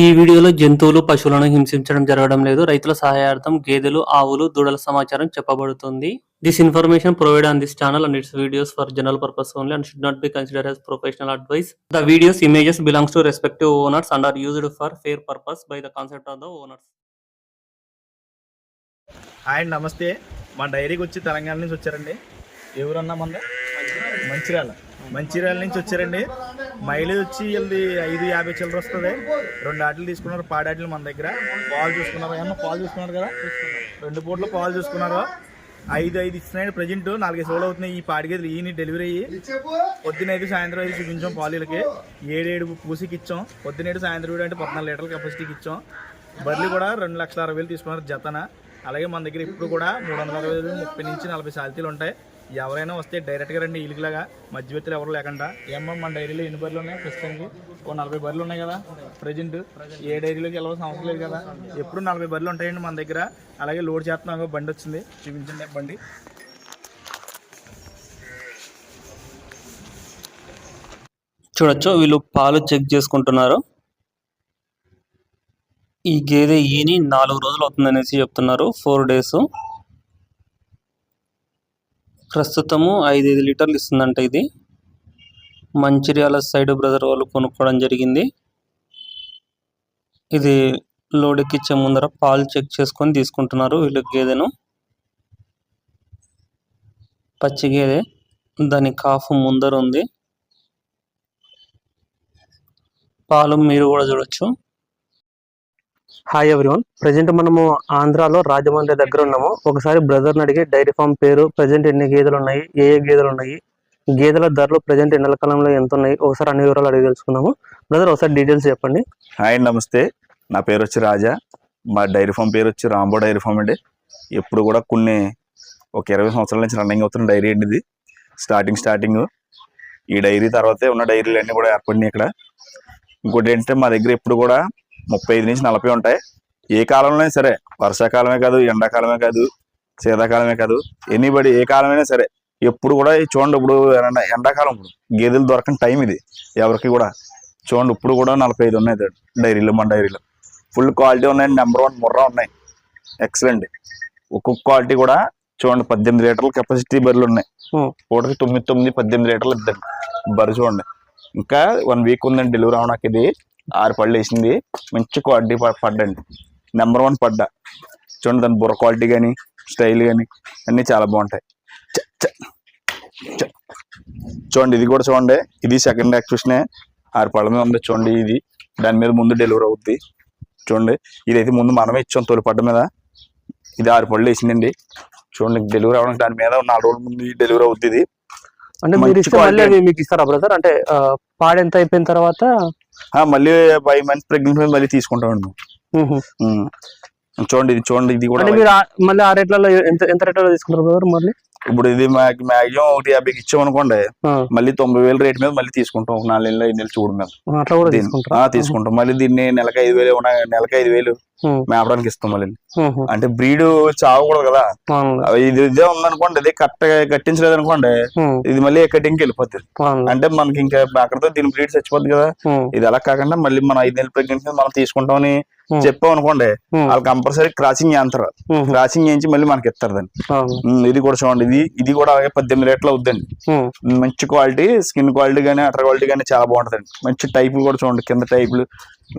ఈ వీడియోలో జంతువులు పశువులను హింసించడం జరగడం లేదు. రైతుల సహాయార్థం గేదెలు ఆవులు దూడల సమాచారం చెప్పబడుతుంది. This information provide on this channel and its videos for general purpose only and should not be consider as professional advice the videos images belongs to respective owners and are used for fair purpose by the concept of the owners hi నమస్తే. మా డైరీకి వచ్చి తెలంగాణ నుంచి వచ్చారండి. ఎవరన్నా మంద? మంచిర్యాల. మంచిర్యాల నుంచి వచ్చారండి. మైలేజ్ వచ్చి వెళ్ళి ఐదు యాభై చిల్లర వస్తుంది. రెండు ఆటలు తీసుకున్నారు పాడాటలు మన దగ్గర. పాలు చూసుకున్నారు ఏమన్నా పాలు చూసుకున్నారు కదా? రెండు పూటలు పాలు చూసుకున్నారు. ఐదు ఐదు ఇచ్చినాయి ప్రజెంట్. నాలుగైదు సోలు అవుతున్నాయి. ఈ పాడి గేదెలు ఈ డెలివరీ అయ్యి పొద్దున ఐదు సాయంత్రం అయితే చూపించాం పాలీలకి ఏడేడు పూసికి ఇచ్చాం. పొద్దునేడు సాయంత్రం ఏడు అంటే పద్నాలుగు లీటర్ల కెపాసిటీకి ఇచ్చాం. బర్రెలు కూడా రెండు లక్షల అరవై వేలు తీసుకున్నారు జతన. అలాగే మన దగ్గర ఇప్పుడు కూడా మూడు వందల అరవై ముప్పై నుంచి నలభై సాల్తీలు ఉంటాయి. ఎవరైనా వస్తే డైరెక్ట్గా రండి ఇలుగులాగా మధ్యవర్తులు ఎవరు లేకుండా. ఏమో మన డైరీలో ఎన్ని బర్రెలు ఉన్నాయి? ప్రస్తుతానికి ఓ నలభై బర్రెలు ఉన్నాయి కదా ప్రజెంట్ ఏ డైరీలోకి వెళ్ళవలసిన అవసరం లేదు కదా. ఎప్పుడు నలభై బర్రెలు ఉంటాయండి మన దగ్గర. అలాగే లోడ్ చేస్తున్నాం బండి వచ్చింది. చూపించండి బండి. చూడొచ్చు వీళ్ళు పాలు చెక్ చేసుకుంటున్నారు. ఈ గేదె ఈని నాలుగు రోజులు అవుతుందనేసి చెప్తున్నారు ఫోర్ డేస్ ప్రస్తుతము ఐదైదు లీటర్లు ఇస్తుందంట ఇది. మంచిర్యాల సైడ్ బ్రదర్ వాళ్ళు కొనుక్కోవడం జరిగింది. ఇది లోడ్ ఎక్కిచ్చే ముందర పాలు చెక్ చేసుకొని తీసుకుంటున్నారు వీళ్ళ గేదెను. పచ్చి గేదె దాని కాఫ్ ముందర ఉంది. పాలు మీరు కూడా చూడొచ్చు. హాయ్ ఎవరివన్ ప్రజెంట్ మనము ఆంధ్రాలో రాజమండ్రి దగ్గర ఉన్నాము. ఒకసారి బ్రదర్ని అడిగి డైరీ ఫామ్ పేరు ప్రజెంట్ ఎన్ని గేదెలు ఉన్నాయి ఏ ఏ గేదెలు ఉన్నాయి గేదెల ధరలు ప్రజెంట్ ఎండల కాలంలో ఎంత ఉన్నాయి ఒకసారి అన్ని వివరాలు అడిగి తెలుసుకున్నాము బ్రదర్ ఒకసారి డీటెయిల్స్ చెప్పండి. హాయ్ నమస్తే. నా పేరు వచ్చి రాజా. మా డైరీ ఫామ్ పేరు వచ్చి రాంబో డైరీ ఫామ్ అండి. ఎప్పుడు కూడా కొన్ని ఒక ఇరవై సంవత్సరాల నుంచి రన్నింగ్ అవుతున్న డైరీ అండి ఇది. స్టార్టింగ్ స్టార్టింగ్ ఈ డైరీ తర్వాతే ఉన్న డైరీలు అన్నీ కూడా ఏర్పడినాయి ఇక్కడ. ఇంకోటి ఏంటంటే మా దగ్గర ఎప్పుడు కూడా ముప్పై ఐదు నుంచి నలభై ఉంటాయి. ఏ కాలంలో సరే వర్షాకాలమే కాదు ఎండాకాలమే కాదు శీతాకాలమే కాదు ఎనీబడి ఏ కాలమైనా సరే ఎప్పుడు కూడా చూడండి ఇప్పుడు ఎండ- ఎండాకాలం ఇప్పుడు గేదెలు దొరకని టైం ఇది ఎవరికి కూడా. చూడండి ఇప్పుడు కూడా నలభై ఐదు ఉన్నాయి డైరీలో మన డైరీలో. ఫుల్ క్వాలిటీ ఉన్నాయి నెంబర్ వన్ ముర్రా ఉన్నాయి. ఎక్సలెంట్ ఒక్కొక్క క్వాలిటీ కూడా చూడండి పద్దెనిమిది లీటర్ల కెపాసిటీ బర్రెలు ఉన్నాయి. పూటకి తొమ్మిది తొమ్మిది పద్దెనిమిది లీటర్లు ఇద్దండి బర్రె చూడండి. ఇంకా వన్ వీక్ ఉందండి డెలివరీ అవడానికి ఇది. ఆరు పళ్ళు వేసింది. మంచి క్వాలిటీ పడ్డండి. నెంబర్ వన్ పడ్డా. చూడండి దాని బుర్ర క్వాలిటీ కానీ స్టైల్ కానీ అన్నీ చాలా బాగుంటాయి. చూడండి ఇది కూడా చూడండి. ఇది సెకండ్ యాక్టివేషనే ఆరు పళ్ళ మీద ఉంది చూడండి ఇది. దాని మీద ముందు డెలివరీ అవుద్ది. చూడండి ఇదైతే ముందు మనమే ఇచ్చాం తొలి పడ్డ మీద. ఇది ఆరు పళ్ళు వేసిందండి. చూడండి డెలివరీ అవ్వడానికి దాని మీద నాలుగు రోజుల ముందు డెలివరీ అవుద్ది ఇది. అంటే మీరు ఇస్తే మళ్ళీ మీకు ఇస్తారా బ్రదర్ అంటే ఆ, పాడు ఎంత అయిపోయిన తర్వాత మళ్ళీ ఫైవ్ మంత్స్ ప్రెగ్నెంట్ మళ్ళీ తీసుకుంటామండి. చూడండి ఇది చూడండి ఇది కూడా మళ్ళీ ఆ రేట్లలో ఎంత ఎంత రేట్లలో తీసుకుంటారు బ్రదర్ మళ్ళీ? ఇప్పుడు ఇది మాకు మాక్సిమం ఒకటి యాభైకి ఇచ్చామనుకోండి మళ్ళీ తొంభై వేలు రేట్ మీద మళ్ళీ తీసుకుంటాం నాలుగు నెలలు ఐదు నెలలు చూడు మేము తీసుకుంటాం మళ్ళీ దీన్ని నెలకి ఐదు వేలు నెలకి ఐదు వేలు. మేపడానికి ఇస్తాం మళ్ళీ. అంటే బ్రీడ్ చావకూడదు కదా ఇది ఇదే ఉందనుకోండి ఇది కరెక్ట్ కట్టించలేదు అనుకోండి. ఇది మళ్ళీ కటింగ్కి వెళ్ళిపోతుంది. అంటే మనకి ఇంకా అక్కడితో దీని బ్రీడ్ చచ్చిపోద్ది కదా. ఇది అలా కాకుండా మళ్ళీ మనం ఐదు నెలల ప్రెగ్నెన్సీ మనం తీసుకుంటామని. చెప్పాం అనుకోండి. వాళ్ళు కంపల్సరీ క్రాసింగ్ చేస్తారు. క్రాసింగ్ చేయించి మళ్ళీ మనకి ఇస్తారు దాన్ని. ఇది కూడా చూడండి ఇది ఇది కూడా అలాగే పద్దెనిమిది రేట్లు అవుద్దండి. మంచి క్వాలిటీ స్కిన్ క్వాలిటీ కానీ అటర్ క్వాలిటీ కానీ చాలా బాగుంటుందండి. మంచి టైపులు కూడా చూడండి కింద టైపులు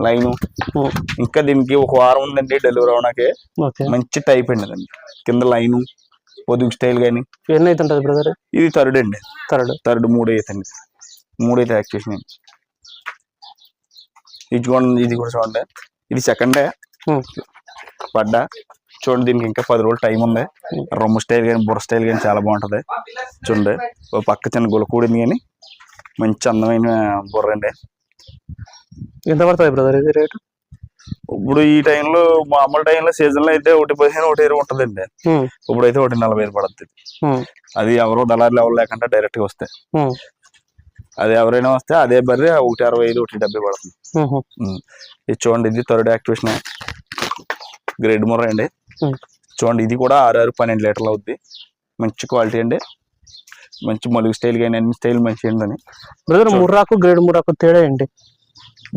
లైన్. ఇంకా దీనికి ఒక వారం ఉందండి డెలివరీ అవడానికి మంచి టైప్ అండి దాన్ని. కింద లైన్ పొదుగు స్టైల్ కానీ. ఎన్ని అయితే ఉంటుంది బ్రదర్ ఇది? థర్డ్ అండి. థర్డ్. థర్డ్ మూడు అయితే అండి. మూడు అయితే చేసినాయి ఇది చూడండి ఇది కూడా చూడండి. ఇది సెకండే Hmm. పడ్డా. చూడండి దీనికి ఇంకా పది రోజులు టైం ఉంది. రొమ్ము స్టైల్ కానీ బుర్ర స్టైల్ కానీ చాలా బాగుంటది. చూడండి ఓ పక్క చిన్న గులకూడింది కానీ మంచి అందమైన బుర్ర అండి. ఎంత పడుతుంది బ్రదర్ ఇది రేట్ ఇప్పుడు ఈ టైంలో మామూలు టైంలో సీజన్లో అయితే ఒకటి పదిహేను ఒకటి ఇరవై ఉంటుందండి. ఇప్పుడు అయితే ఒకటి నలభై ఐదు పడుతుంది అది ఎవరో దళారు లెవెల్ లేకుండా డైరెక్ట్గా వస్తాయి. అది ఎవరైనా వస్తే అదే బర్రె ఒకటి అరవై ఐదు ఒకటి డెబ్బై పడుతుంది. ఇది చూడండి ఇది థర్డ్ యాక్టివేషన్. గ్రేడ్ ముర్ర అండి. చూడండి ఇది కూడా ఆరు ఆరు పన్నెండు లీటర్లు అవుద్ది. మంచి క్వాలిటీ అండి. మంచి మలుగు స్టైల్ కానీ అన్ని స్టైల్ మంచి అండి బ్రదర్ ముర్రాకు గ్రేడ్ ముర్రాకు తేడా ఏంటి?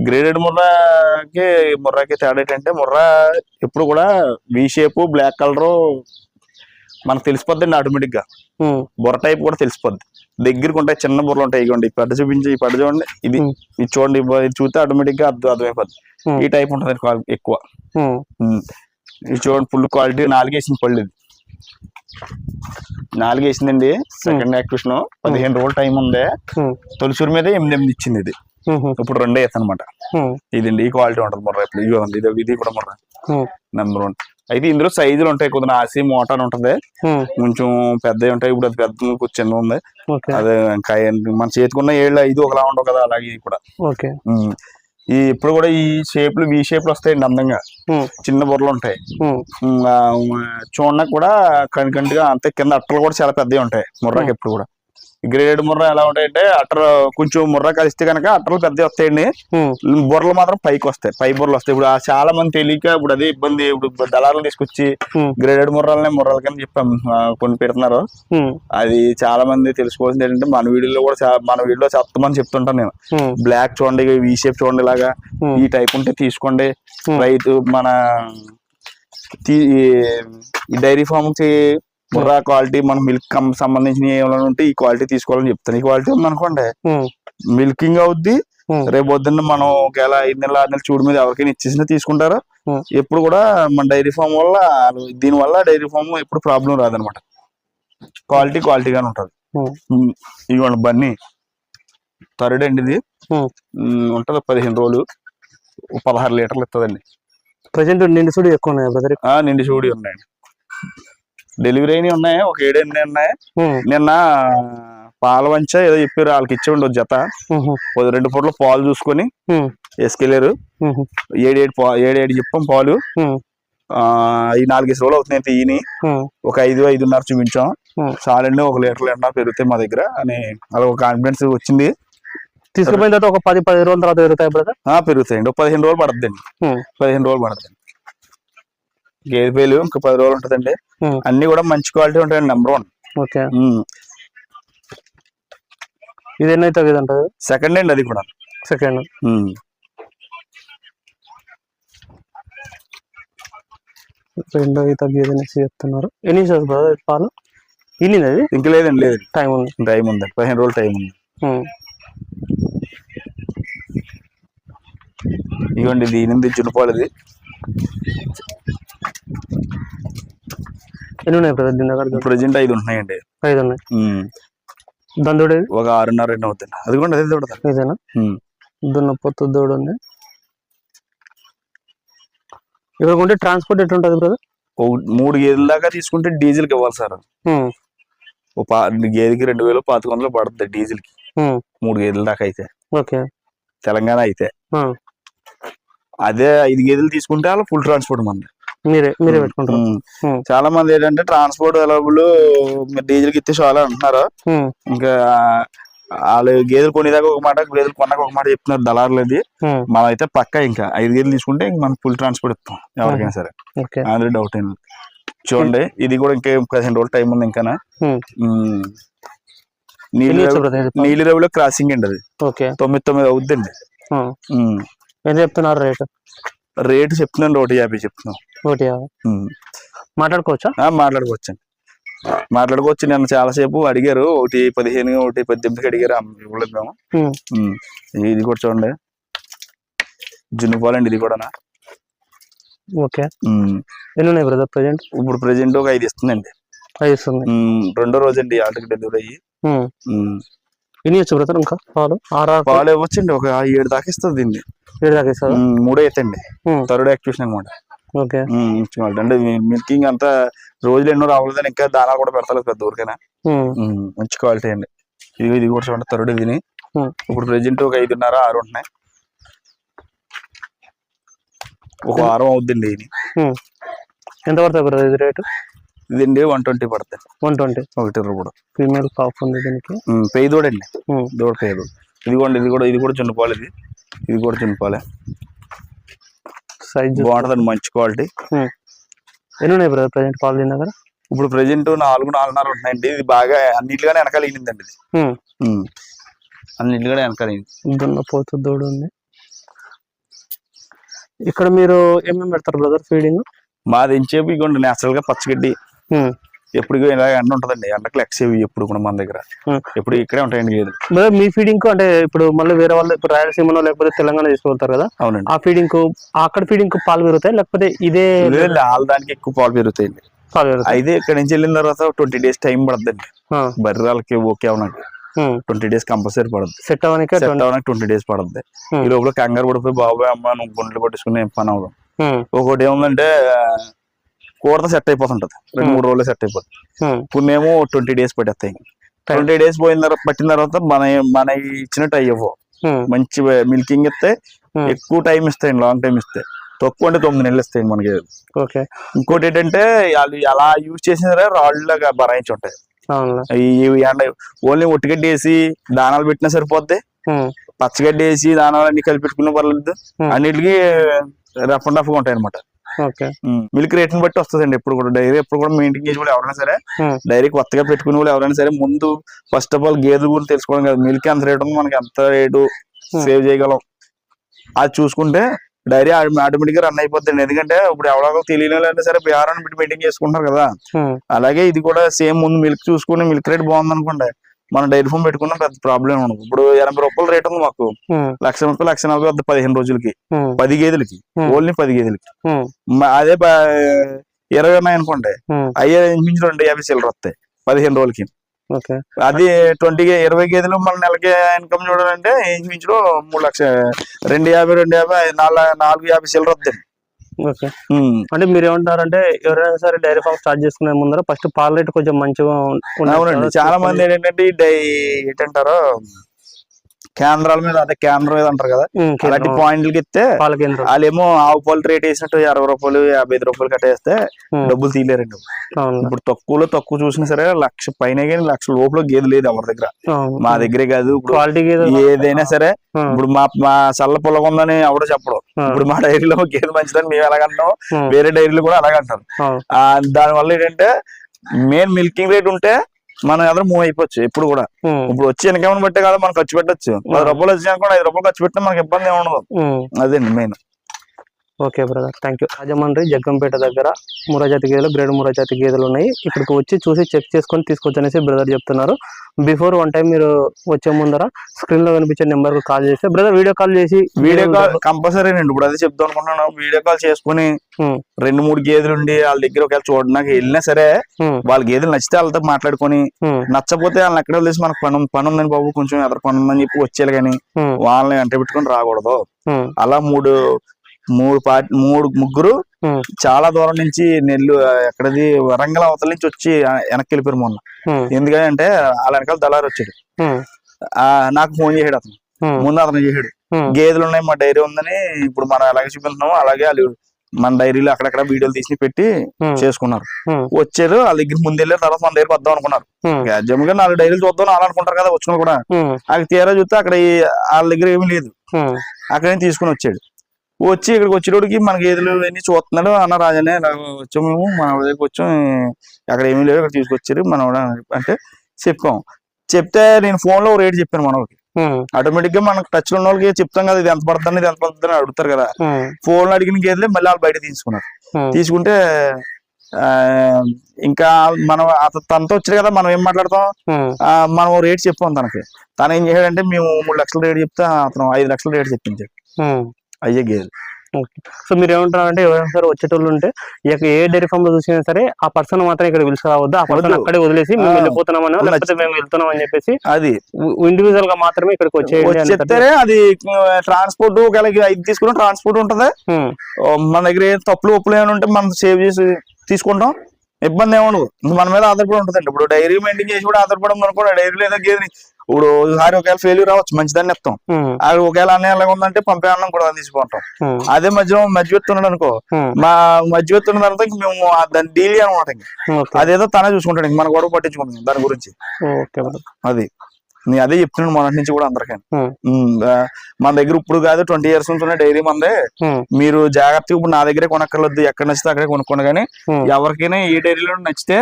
గ్రేడెడ్ ముర్రాకి ముర్రాకి తేడా ఏంటంటే ముర్రా ఎప్పుడు కూడా వి షేప్ బ్లాక్ కలర్ మనకు తెలిసిపోద్దండి ఆటోమేటిక్గా. ఉమ్, బుర్ర టైప్ కూడా తెలిసిపోద్ది. దగ్గరికి ఉంటాయి చిన్న బుర్రలు ఉంటాయి. ఈ పడ్డ చూపించి ఈ పడ్డ చూడండి. ఇది. ఇది చూడండి ఇది చూస్తే ఆటోమేటిక్గా అర్థం అర్థమైపోద్ది. ఉమ్. ఈ టైప్ ఉంటుంది క్వా- ఎక్కువ. ఇది చూడండి ఫుల్ క్వాలిటీ నాలుగేసిన పళ్ళు ఇది. నాలుగేసిందండి సెకండ్ యాక్టివేషన్ పదిహేను రోజులు టైం ఉంది తొలిసూరు మీద ఎనిమిది ఎనిమిది ఇచ్చింది ఇది. ఇప్పుడు రెండే వేస్తాను అనమాట ఇదండి ఈ క్వాలిటీ ఉంటుంది ముర్ర ఇప్పుడు. ఇదిగో ఉంది ఇది కూడా ముర్ర. నెంబర్ వన్ అయితే ఇందులో సైజులు ఉంటాయి కొద్దిగా. ఆసి మోటార్ ఉంటుంది. కొంచెం పెద్దవి ఉంటాయి. ఇప్పుడు అది పెద్ద చిన్న ఉంది. అదే మన చేతికున్న ఏళ్ళు ఐదు ఒకలా ఉండవు కదా అలాగే ఇది కూడా. ఈ ఇప్పుడు కూడా ఈ షేప్లు వి షేప్లు వస్తాయండి అందంగా. చిన్న బుర్రలు ఉంటాయి. చూడడానికి కూడా కనికంటిగా అంతే. కింద అట్టలు కూడా చాలా పెద్దవి ఉంటాయి. ముర్రాకి ఎప్పుడు కూడా. గ్రేడ్ ముర్రా ఎలా ఉంటాయంటే అట్టలు కొంచెం ముర్రా కలిస్తే కనుక అట్టలు పెద్దవి వస్తాయండి. బుర్రలు మాత్రం పైకి వస్తాయి. పై బుర్రలు వస్తాయి. ఇప్పుడు చాలా మంది తెలియక ఇప్పుడు అదే ఇబ్బంది. ఇప్పుడు దళారులు తీసుకొచ్చి గ్రేడెడ్ ముర్రాలనే ముర్రాల కింద చెప్పాం కొన్ని పెడుతున్నారు. అది చాలా మంది తెలుసుకోవాల్సింది ఏంటంటే మన వీడియోలో కూడా మన వీడియోలో చెప్తామని చెప్తుంటాను నేను. బ్లాక్ చూడండి వి షేప్ చూడండి ఇలాగా. ఈ టైప్ ఉంటే తీసుకోండి. రైతు మన డైరీ ఫామ్కి ముర్రా క్వాలిటీ మన మిల్క్ సంబంధించిన ఏమైనా ఉంటే ఈ క్వాలిటీ తీసుకోవాలని చెప్తాను. ఈ క్వాలిటీ ఉందనుకోండి మిల్కింగ్ అవుద్ది రేపు పొద్దున్న మనం ఒకవేళ ఐదు నెలలు ఆరు నెలలు చూడు మీద ఎవరికైనా ఇచ్చేసినా తీసుకుంటారు. ఎప్పుడు కూడా మన డైరీ ఫామ్ వల్ల దీని వల్ల డైరీ ఫామ్ ఎప్పుడు ప్రాబ్లం రాదనమాట. క్వాలిటీ క్వాలిటీగానే ఉంటుంది. ఇదిగోండి బన్నీ. థర్డ్ అండి ఇది. ఉంటుంది పదిహేను రోజులు పదహారు లీటర్లు ఇస్తుందండి ప్రజెంట్ నిండు సుడి ఎక్కువ ఉన్నాయి బ్రదర్? నిండి చూడి ఉన్నాయండి. డెలివరీ అయినవి ఉన్నాయి ఒక ఏడు ఎనిమిది ఉన్నాయి. నిన్న పాల వంచ ఏదో చెప్పారు వాళ్ళకి ఇచ్చి ఉండవు జత. రెండు పూటలు పాలు చూసుకొని ఉమ్, ఏడేడు ఏడేడు చెప్పాం పాలు. ఈ నాలుగేసి రోజులు అవుతున్నాయి తీయని ఒక ఐదు ఐదున్నర చూపించాం. చాలండి ఒక లీటర్ ఎండా పెరుగుతాయి మా దగ్గర అని అలా ఒక కాన్ఫిడెన్స్ వచ్చింది. తీసుకుపోయిన తర్వాత ఒక పది పది రోజుల తర్వాత పెరుగుతాయి పెరుగుతాయండి. ఒక పదిహేను రోజులు పడుతుందండి ఉమ్, పదిహేను రోజులు పడుతుంది గేదె పేలు ఇంకా పది రోజులు ఉంటుందండి. అన్ని కూడా మంచి క్వాలిటీ ఉంటాయండి నెంబర్ వన్ ఓకే. ఇది ఎన్ని ఇది అంటారు? సెకండ్ అండి అది కూడా. సెకండ్. రెండో ఈత గేదెనేసి చెప్తున్నారు. ఎన్ని ఇస్తుంది బ్రదర్ పాలు? ఇన్ని అది ఇంక లేదండి లేదు టైం ఉంది. టైం ఉంది. పదిహేను రోజులు టైం ఉంది. ఇవ్వండి ఇది ఎనిమిది జునుపాలది ఎన్ని ఉన్నాయి బ్రదర్ దీని దగ్గర ప్రజెంట్ ఐదు ఉంటున్నాయండి. ఐదు ఉన్నాయి. దందుడు ఇది? ఒక ఆరున్నర రెండు అవుతుంది అది కూడా అదే చూడదు ఇదేనా దున్నపోతు దూడు ఉంది. ఇక్కడ కొంటే ట్రాన్స్పోర్ట్ ఎట్లుంటుంది బ్రదర్? మూడు గేదెల దాకా తీసుకుంటే డీజిల్కి ఇవ్వాలి సార్. గేదెకి రెండు వేలు పాతిక వందలు పడుతుంది డీజిల్కి మూడు గేదెల దాకా అయితే. ఓకే. తెలంగాణ అయితే. అదే ఐదు గేదెలు తీసుకుంటే అలా ఫుల్ ట్రాన్స్పోర్ట్ మంది మీరే మీరే పెట్టుకుంటారు. చాలా మంది ఏంటంటే ట్రాన్స్పోర్ట్ అవైలబుల్ డీజిల్కి ఇస్తే చాలా అంటున్నారు. ఇంకా వాళ్ళు గేదెలు కొనేదాకా ఒక మాట గేదెలు కొన్నాక ఒక మాట చెప్తున్నారు దళారులు అది మనం అయితే పక్కా ఇంకా ఐదు గేదెలు తీసుకుంటే ఇంక మనం ఫుల్ ట్రాన్స్పోర్ట్ ఇస్తాం ఎవరికైనా సరే. అందులో డౌట్ లేదు. చూడండి ఇది కూడా ఇంకా పదిహేను రోజులు టైం ఉంది ఇంకా? నీళ్ళు రేవులో క్రాసింగ్ అండి అది. తొమ్మిది తొమ్మిది అవుద్దండి. ఉమ్. ఎంత చెప్తున్నారు రేటు? రేటు చెప్తున్నాను ఒకటి యాభై చెప్తున్నాం ఒకటి యాభై. మాట్లాడుకోవచ్చా? మాట్లాడుకోవచ్చండి మాట్లాడుకోవచ్చు. నన్ను చాలాసేపు అడిగారు ఒకటి పదిహేను ఒకటి పద్దెనిమిదికి అడిగారు ఇవ్వలేదు మేము. ఇది కూడా చూడండి. జున్నుపాలండి ఇది కూడా ఓకే. ఎన్ని ఉన్నాయి బ్రదర్ ప్రజెంట్? ఇప్పుడు ప్రెజెంట్ ఒక ఐదు ఇస్తుందండి. ఐదు ఇస్తుంది. ఉమ్, రెండో రోజు అండి ఆటకి డెలివరీ అయ్యి. ఎన్ని ఇచ్చు బ్రదర్ ఇంకా? పాలు? పాలు ఇవ్వచ్చండి ఒక ఏడు దాకా ఇస్తుంది దీన్ని. ఏడు దాకా ఇస్తుందా మూడో ఉమ్, థర్డ్ యాక్టివేషన్ అనమాట ఓకే. అంటే మిల్కింగ్ అంతా రోజులు ఎన్నో రావలేదని ఇంకా దానాలు కూడా పెడతలేదు పెద్ద ఊరికైనా. మంచి క్వాలిటీ అండి. ఇది ఇది కూడా చూడండి థర్డ్ ఉమ్. ఇప్పుడు ప్రెజెంట్ ఒక ఐదున్నర ఆరు ఉంటున్నాయి. ఒక వారం అవుద్దండి ఇది. ఎంత పడుతుంది బ్రదర్ ఇది రేటు? ఇదండి వన్ ట్వంటీ పడుతుంది వన్ ట్వంటీ ఒకటి కూడా. ఫీమేల్ కాఫ్ ఉంది దీనికి. పెయి దూడండి. దూడ పేరు ఇదిగోండి ఇది కూడా ఇది కూడా చున్నపాలు ఇది. ఇది కూడా చున్నపాలే సైజ్ బాగుంటుందండి మంచి క్వాలిటీ ఎన్ని ఉన్నాయి బ్రదర్ ప్రజెంట్ పాలు దీని దగ్గర? ఇప్పుడు ప్రెజెంట్ నాలుగు నాలుగున్నర ఉంటున్నాయండి. ఇది బాగా అన్నిటిగానే వెనకాల ఈనిందండి ఇది. అన్నిటిగానే వెనకాల. దున్నపోతు దూడు ఉంది. ఇక్కడ మీరు ఏమేమి పెడతారు బ్రదర్ ఫీడింగ్ మాది ఎంచేపు ఇగోండి నేచురల్గా పచ్చగడ్డి. ఎప్పుడు ఇలా ఎండ ఉంటదండి. ఎండకు లెక్సేవి ఎప్పుడు కూడా మన దగ్గర. ఎప్పుడు ఇక్కడే ఉంటాయండి గేదెలు బ్రదర్ మీ ఫీడింగ్కు అంటే ఇప్పుడు మళ్ళీ వేరే వాళ్ళు ఇప్పుడు రాయలసీమలో లేకపోతే తెలంగాణ తీసుకెళ్తారు కదా అవునండి. ఆ ఫీడింగ్కు అక్కడ ఫీడింగ్కు పాలు పెరుగుతాయి? లేకపోతే ఇదే లేదు, వాళ్ళ దానికి ఎక్కువ పాలు పెరుగుతాయండి. అయితే ఇక్కడ నుంచి వెళ్ళిన తర్వాత ట్వంటీ డేస్ టైం పడుతుందండి బర్రె వాళ్ళకి ఓకే అవడానికి ట్వంటీ డేస్ కంపల్సరీ పడుతుంది సెట్ అవ్వడానికి సెట్ అవడానికి ట్వంటీ డేస్ పడుతుంది. ఈ లోపల కంగారు పడిపోయి బాబాయ్ అమ్మ నువ్వు గుండెలు పట్టించుకుని ఏం పని అవ్వదు Hmm. ఒకటి ఏముందంటే కూడత సెట్ అయిపోతుంటది. రెండు మూడు రోజులు సెట్ అయిపోతుంది. ఇప్పుడు మేము ట్వంటీ డేస్ పట్టేస్తాయి. ట్వంటీ డేస్ పోయిన తర్వాత పట్టిన తర్వాత మన మన ఇచ్చినట్టు అయ్యవు. మంచి మిల్కింగ్ ఇస్తే. ఎక్కువ టైం ఇస్తాయి లాంగ్ టైం ఇస్తాయి తక్కువ అంటే తొమ్మిది నెలలు ఇస్తాయి మనకి. ఓకే. ఇంకోటి ఏంటంటే వాళ్ళు ఎలా యూజ్ చేసిన సరే రాళ్ళలాగా బరాయించి ఉంటాయి. ఈ ఎండ ఓన్లీ ఒట్టిగడ్డి వేసి దానాలు పెట్టినా సరిపోద్ది. పచ్చగడ్డి వేసి దానాలు అన్ని కలిపి పెట్టుకున్నా పర్లేదు. అన్నిటికీ రఫ్ అండ్ రఫ్గా ఉంటాయి అనమాట మిల్క్ రేట్ని బట్టి వస్తుందండి ఎప్పుడు కూడా. డైరీ ఎప్పుడు కూడా మెయింటైన్ చేసే వాళ్ళు ఎవరైనా సరే. డైరీ కొత్తగా పెట్టుకునే వాళ్ళు ఎవరైనా సరే ముందు ఫస్ట్ ఆఫ్ ఆల్ గేదెల గురించి తెలుసుకోవడం కాదు. మిల్క్ ఎంత రేట్ ఉంది మనకి ఎంత రేటు. సేవ్ చేయగలం. అది చూసుకుంటే డైరీ ఆటోమేటిక్గా రన్ అయిపోతుంది ఎందుకంటే ఇప్పుడు ఎవరో తెలియని వాళ్ళైనా సరే బీహారాన్ని పెట్టి మెయింటైన్ చేసుకుంటారు కదా. అలాగే ఇది కూడా సేమ్ ముందు మిల్క్ చూసుకుని మిల్క్ రేట్ బాగుంది అనుకోండి మనం డైరీ ఫామ్ పెట్టుకున్న పెద్ద ప్రాబ్లం ఉండదు. ఇప్పుడు ఎనభై రూపాయల రేట్ ఉంది మాకు. లక్ష ముప్పై లక్ష నలభై వద్ద పదిహేను రోజులకి. పది గేదెలకి. ఓన్లీ పది గేదెలకి. అదే ఇరవై ఉన్నాయి అనుకోండి. అయ్యే ఇంచుమించు రెండు యాభై చిల్లర వస్తాయి. పదిహేను రోజులకి. అది ట్వంటీ ఇరవై గేదెలు మన నెలకి ఇన్కమ్ చూడాలంటే ఇంచుమించులో మూడు లక్ష రెండు యాభై రెండు యాభై నాలుగు నాలుగు యాభై చిల్లర వస్తాయి. ఓకే. అంటే మీరు ఏమంటారంటే ఎవరైనా సరే డైరీ ఫామ్ స్టార్ట్ చేసుకునే ముందర ఫస్ట్ పాల రేట్ కొంచెం మంచిగా. అవునండి. చాలా మంది ఏంటంటే ఏంటంటారో కేంద్రాల మీద అదే కేంద్రం మీద అంటారు కదా అలాంటి. పాయింట్లకి ఇస్తే వాళ్ళేమో ఆవు పాలు రేట్ వేసినట్టు అరవై రూపాయలు యాభై ఐదు రూపాయలు కట్టేస్తే డబ్బులు తీయలేరండి. ఇప్పుడు తక్కువలో తక్కువ చూసినా సరే లక్ష పైన కానీ లక్ష లోపల గేదె లేదు ఎవరి దగ్గర. మా దగ్గరే కాదు ఏదైనా సరే ఇప్పుడు మా మా చల్ల పొలం ఉందని ఎవడో చెప్పడం ఇప్పుడు మా డైరీలో గేదె మంచిదని మేము ఎలాగంటాం వేరే డైరీలు కూడా అలాగంటారు దాని వల్ల ఏంటంటే మెయిన్ మిల్కింగ్ రేట్ ఉంటే మనం ఎదురు మూవ్ అయిపోవచ్చు ఎప్పుడు కూడా. ఉమ్, ఇప్పుడు వచ్చి వెనకేమని బట్టే కదా మనం ఖర్చు పెట్టచ్చు. పది రూపాయలు వచ్చి అనుకోండి ఐదు రూపాయలు ఖర్చు పెట్టినా మనకి ఇబ్బంది ఏమి ఉండదు. ఉమ్. అదండి main okay brother. Thank you Rajahmundry Jaggampeta దగ్గర మురజాతి గేదెలు గ్రేడ్ మురజాతి గేదెలు ఉన్నాయి. ఇక్కడికి వచ్చి చూసి చెక్ చేసుకొని తీసుకొచ్చి అనేసి బ్రదర్ చెప్తున్నారు. బిఫోర్ వన్ టైం మీరు వచ్చే ముందర స్క్రీన్లో కనిపించే నెంబర్కు కాల్ చేస్తే బ్రదర్ వీడియో కాల్ చేసి వీడియో కాల్ కంపల్సరీ అండి ఇప్పుడు అదే చెప్తాం అనుకుంటున్నాను. వీడియో కాల్ చేసుకుని రెండు మూడు గేదెలు ఉండి వాళ్ళ దగ్గర ఒకవేళ చూడడానికి వెళ్ళినా సరే ఉమ్, వాళ్ళ గేదెలు నచ్చితే వాళ్ళతో మాట్లాడుకొని ఉమ్, నచ్చపోతే వాళ్ళని ఎక్కడ వదిలేసి మనకు పని పని ఉందని బాబు కొంచెం ఎదర పని ఉందని చెప్పి వచ్చేయాలి కానీ ఉమ్, వాళ్ళని వెంట పెట్టుకొని రాకూడదు. అలా మూడు మూడు పార్టీ మూడు ముగ్గురు చాలా దూరం నుంచి నెల్లు ఎక్కడది వరంగల్ అవతల నుంచి వచ్చి వెనక్కి వెళ్ళిపోయారు మొన్న. ఎందుకంటే వాళ్ళ వెనకాల దళారు వచ్చాడు. నాకు ఫోన్ చేసాడు అతను. ముందు అతను చేసాడు గేదెలు ఉన్నాయి మా డైరీ ఉందని ఇప్పుడు మనం ఎలాగే చూపిస్తున్నామో అలాగే వాళ్ళు మన డైరీలో అక్కడక్కడ వీడియోలు తీసి పెట్టి చేసుకున్నారు. వచ్చారు వాళ్ళ దగ్గర ముందు వెళ్ళారు తర్వాత మన దగ్గర వద్దాం అనుకున్నారు. జమ్ముగా నాలుగు డైరీలు చూద్దాం అలా అనుకుంటారు కదా వచ్చిన కూడా. అక్కడ తీరా చూస్తే అక్కడ వాళ్ళ దగ్గర ఏమీ లేదు. అక్కడ తీసుకుని వచ్చాడు. వచ్చి ఇక్కడికి వచ్చేటోడికి మన గేదెలు అన్ని చూస్తున్నాడు. అన్న రాజనే ఇలా వచ్చాము మేము మన దగ్గరికి వచ్చాం అక్కడ ఏమీ లేవు ఇక్కడ తీసుకొచ్చారు. మన అంటే చెప్పాం. చెప్తే నేను ఫోన్లో రేట్ చెప్పాను మనకి ఉమ్, ఆటోమేటిక్గా మనకు టచ్ ఉన్న వాళ్ళకి చెప్తాం కదా ఇది ఎంత పడుతుంది ఇది ఎంత పడుతుంది అని అడుగుతారు కదా. ఫోన్లో అడిగిన గేదెలే మళ్ళీ వాళ్ళు బయట తీసుకున్నారు. తీసుకుంటే ఇంకా మనం తనతో వచ్చారు కదా మనం ఏం మాట్లాడతాం? మనం రేట్ చెప్పాం తనకి. తను ఏం చేశాడంటే మేము మూడు లక్షల రేట్ చెప్తే అతను ఐదు లక్షల రేట్ చెప్పించాడు. అయ్యే గేదెలు సో మీరు ఏమంటారంటే ఎవరైనా సరే వచ్చేటోళ్ళు ఉంటే ఇక ఏ డైరీ ఫామ్లో చూసినా సరే ఆ పర్సన్ మాత్రం ఇక్కడ పిలిచి రావద్దు ఆ పర్సన్. అక్కడే వదిలేసి మేము. వెళ్ళిపోతున్నామని ఉన్న- లేకపోతే మేము వెళ్తున్నాం అని చెప్పేసి అది. ఇండివిజువల్గా మాత్రమే ఇక్కడికి వచ్చి అని అది ట్రాన్స్పోర్ట్ ఒకవేళ ఇది తీసుకున్న ట్రాన్స్పోర్ట్ ఉంటది. మన దగ్గర ఏం తప్పులు ఒప్పులు ఏమైనా ఉంటే మనం సేవ్ చేసి తీసుకుంటాం. ఇబ్బంది ఏమి ఉండదు. ఇంక మన మీద ఆధారపడి ఉంటుందండి. ఇప్పుడు డైరీ మెయింటైన్ చేసి కూడా ఆధారపడడం అనుకో డైరీ లేదా గేదెని ఇప్పుడు ఒకసారి ఒకవేళ ఫెయిల్యూర్ అవ్వచ్చు మంచిదాన్ని ఇస్తాం ఉమ్, అది ఒకవేళ అన్నీ ఎలా ఉందంటే పంపే అన్నం కూడా తీసుకుంటాం. అదే మధ్యలో మధ్యవర్తి ఉన్నాడు అనుకో మా మధ్యవర్తి ఉన్న తర్వాత మేము దాన్ని డీల్ అనమాట అదేదో తనే చూసుకుంటాడు మన గొడవ పట్టించుకుంటాం దాని గురించి. అది. నేను అదే చెప్తున్నాను మొదటి నుంచి కూడా అందరికీ. మన దగ్గర ఇప్పుడు కాదు ట్వంటీ ఇయర్స్ నుంచి డైరీ మందే. మీరు జాగ్రత్తగా ఇప్పుడు నా దగ్గరే కొనక్కర్లేదు ఎక్కడ నచ్చితే అక్కడే కొనుక్కోండి. కానీ ఎవరికైనా ఏ డైరీలో నచ్చితే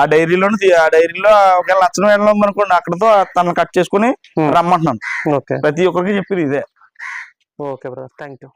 ఆ డైరీలో ఆ డైరీలో ఒకవేళ నచ్చడం వెళ్ళడం అనుకోండి అక్కడతో తను కట్ చేసుకుని. రమ్మంటున్నాను. ప్రతి ఒక్కరికి చెప్పేది ఇదే. Okay brother. Thank you